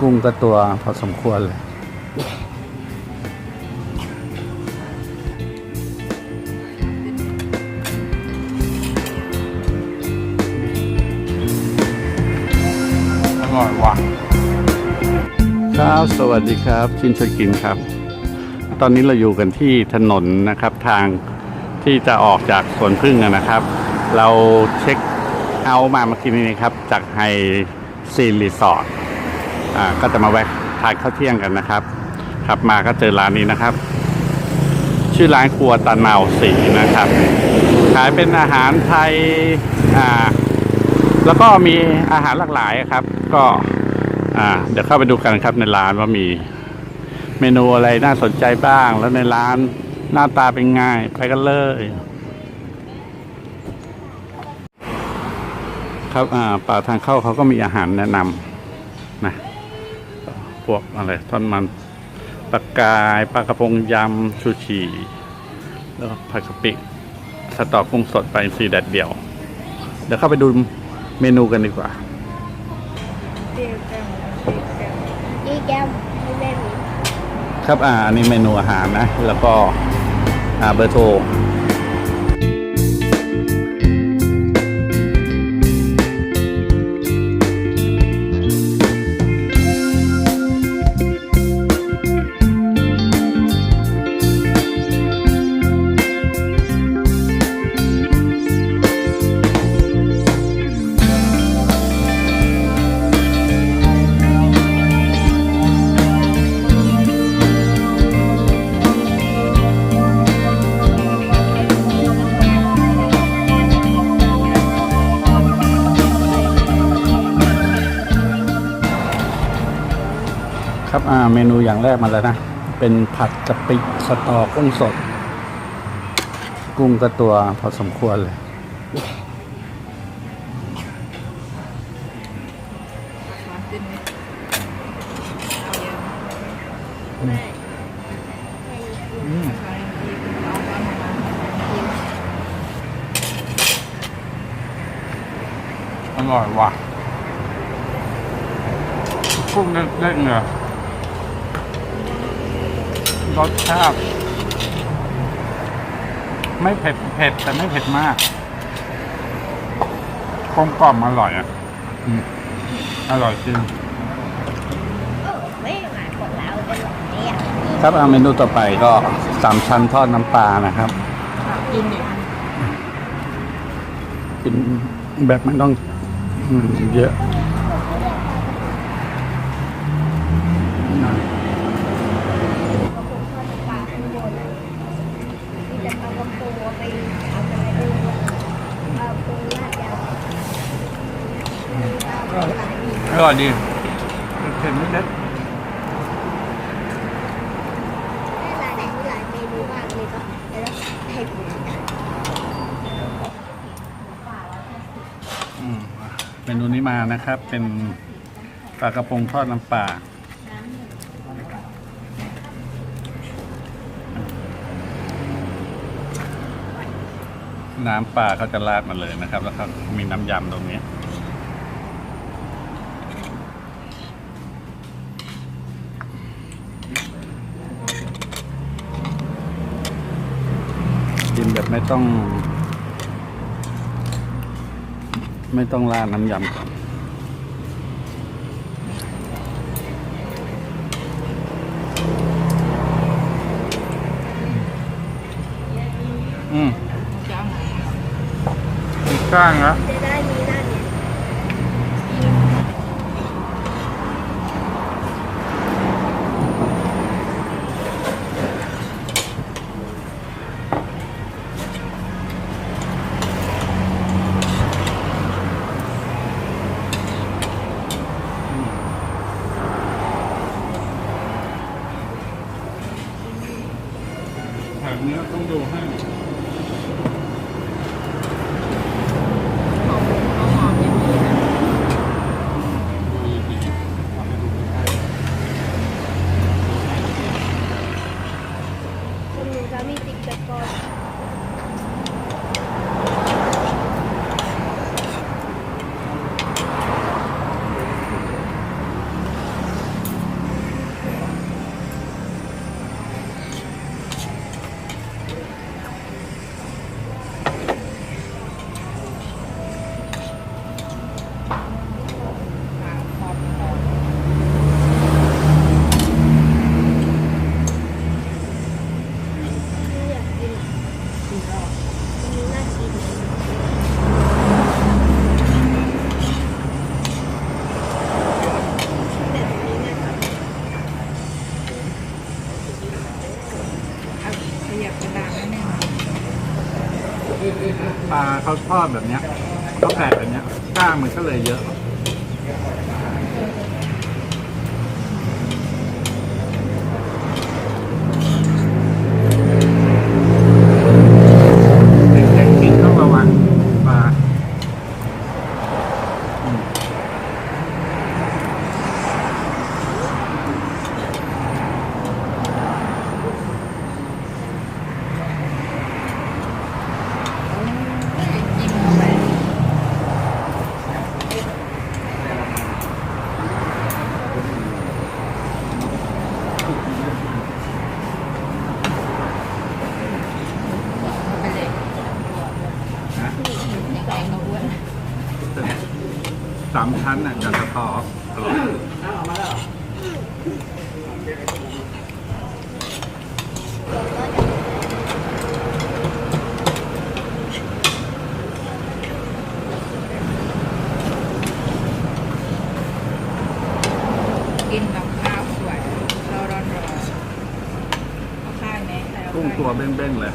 กุ้งก็ตัวพอสมควรเลยอร่อยว่ะครับสวัสดีครับ ชินชวนกินครับ ตอนนี้เราอยู่กันที่ถนนนะครับทางที่จะออกจากสวนพึ่งอะนะครับ เราเช็คเอาท์มาเมื่อกี้นี้ครับ จากไฮซีนรีสอร์ท อ่าก็จะมาแวะทานข้าวเที่ยงกันนะครับ ขับมาก็เจอร้านนี้นะครับ ชื่อร้านครัวตะเนาสีนะครับ ขายเป็นอาหารไทยอ่าแล้วก็มีอาหารหลากหลายครับ ก็อ่าเดี๋ยวเข้าไปดูกันครับในร้านว่ามีเมนูอะไรน่าสนใจบ้าง แล้วในร้านหน้าตาเป็นไงไปกันเลย ครับอ่าป่ากทางเข้าเขาก็มีอาหารแนะนำนะ วกอะไรท่อนมันปลากายปลากระพงยำชูชีแล้วก็ผัดกะปิสตอกุ้งสดไปลาอินทรีแดดเดียว เดี๋ยวเข้าไปดูเมนูกันดีกว่าอีแก้วไม่ได้มี ครับอ่าอันนี้เมนูอาหารนะ แล้วก็อ่าเบอร์โทร เมนูอย่างแรกมาแล้วนะ เป็นผัดกะปิสตอกุ้งสด กุ้งก็ตัวพอสมควรเลย อร่อยว่ะกุ้งเด้งๆเลย รสชาติ ไม่เผ็ดเผ็ดแต่ไม่เผ็ดมากกลมกล่อมอร่อยอะอืมอร่อยจริงเออไม่หมายของเราเป็นแบบนี้อะครับอ่าเมนูต่อไปก็สามชั้นทอดน้ำปลานะครับกินดิกินแบบไม่ต้องอืมเยอะ ปลาข้างบนอะที่จะเอากระปูไปทำอะไรดูเอาปูลาดยาว อร่อยดีเผ็ดนิดเล็กได้หลายหลายเมนูมากเลยก็แล้วให้ปูอืมเมนูนี้มานะครับ เป็นปลากระพงทอดน้ำปลาน้ำปลาเขาจะราดมาเลยนะครับ แล้วก็มีน้ำยำตรงนี้ แบบไม่ต้อง ไม่ต้องราดน้ำยำก่อนอืมจ้าหมูมีก้างแล้วจะ ปลาเขาทอดแบบเนี้ยเขาแกะแบบเนี้ยกล้างมันก็เลยเยอะ เด็กๆกินต้องระวังปลาอืม กินเข้าไปเอาไปเลย นะ แกงกระอ้วน สามชั้นน่ะกับสตออร่อยกินกับข้าวสวยเราร้อนร้อนเอาข้าวไหมใส่เอากุ้งข้าว ตัวเบ้งๆเลย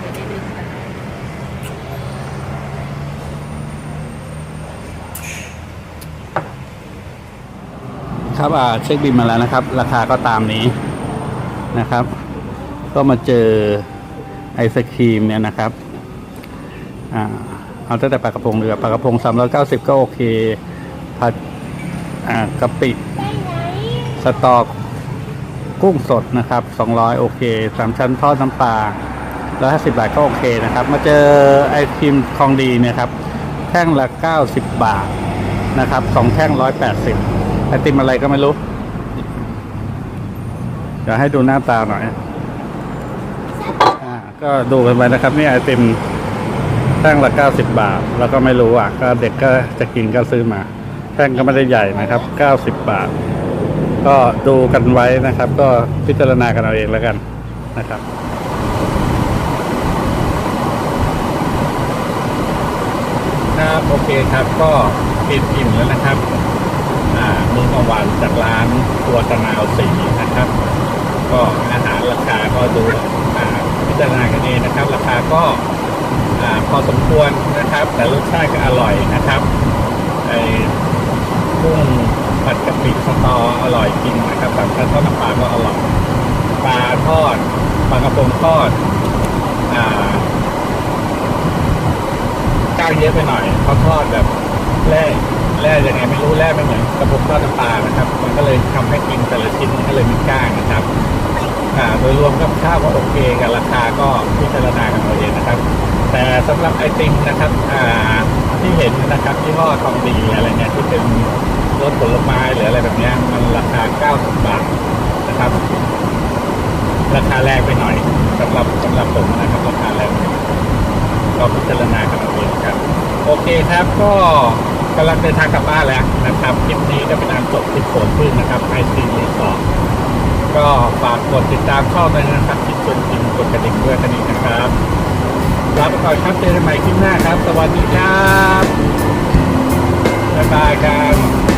เดี๋ยวได้ดึงกัน ครับอ่าเช็คบินมาแล้วนะครับ ราคาก็ตามนี้นะครับ ก็มาเจอไอศครีมเนี่ยนะครับอ่าเอาตั้งแต่ปลากระพงเรือปลากระพงสามร้อยเก้าสิบก็โอเคผัดอ่ากะปิสตอกกุ้งสดนะครับสองร้อยโอเคสามชั้นทอดน้ำปลาร้อยห้าสิบบาทก็โอเคนะครับ มาเจอไอศครีมคองดีเนี่ยครับ แท่งละเก้าสิบบาทนะครับสองแท่งร้อยแปดสิบ ไอติมอะไรก็ไม่รู้เดี๋ยวให้ดูหน้าตาหน่อยอ่าก็ดูกันไปนะครับ นี่ไอติมแท่งละเก้าสิบบาท แล้วก็ไม่รู้อะ ก็เด็กก็จะกินก็ซื้อมา แท่งก็ไม่ได้ใหญ่นะครับเก้าสิบบาท ก็ดูกันไว้นะครับ ก็พิจารณากันเอาเองแล้วกันนะครับครับโอเคครับก็ปิดอิ่มแล้วนะครับามื้อกลางวันจากร้านครัวตะนาวสีนะครับ ก็อาหารราคาก็ดูอ่าพิจารณากันเองนะครับ ราคาก็าพอสมควรนะครับ แต่รสชาติก็อร่อยนะครับไอ้กุ้งผัดกะปิสตออร่อยจริงนะครับสามชั้นทอดน้ำปลาก็อร่อยปลาทอดปลากระพงทอดอาก้าวเยอะไปหน่อยเขาทอดแบบแร่ แร่ยังไงไม่รู้แร่ไม่เหมือนกระปุกทอดน้ำปลานะครับ มันก็เลยทำให้กินแต่ละชิ้นมันก็เลยมีก้างนะครับโดยรวมก็ข้าวก็โอเคกับราคาก็พิจารณากันเอาเองนะครับ แต่สำหรับไอติมนะครับที่เห็นนะครับที่ห้อทองดีอะไรเนี่ยที่เป็นรสผลไม้หรืออะไรแบบนี้มันราคา 90 บาทนะครับ ราคาแรงไปหน่อยสำหรับสำหรับผมนะครับราคาแรงก็พิจารณากันเอาเองครับ โอเคครับก็ กำลังเดินทางกลับบ้านแล้วนะครับคลิปนี้ก็เป็นอันจบที่สวนพึ่งนะครับไอซีรีสอร์ก็ฝากกดติดตามช่องด้วยนะครับที่ชวนกินกดกระดิ่งด้วยกันอีกนะครับลาไปก่อนครับเจอกันใหม่คลิปหน้าครับ สวัสดีครับบ๊ายบายครับ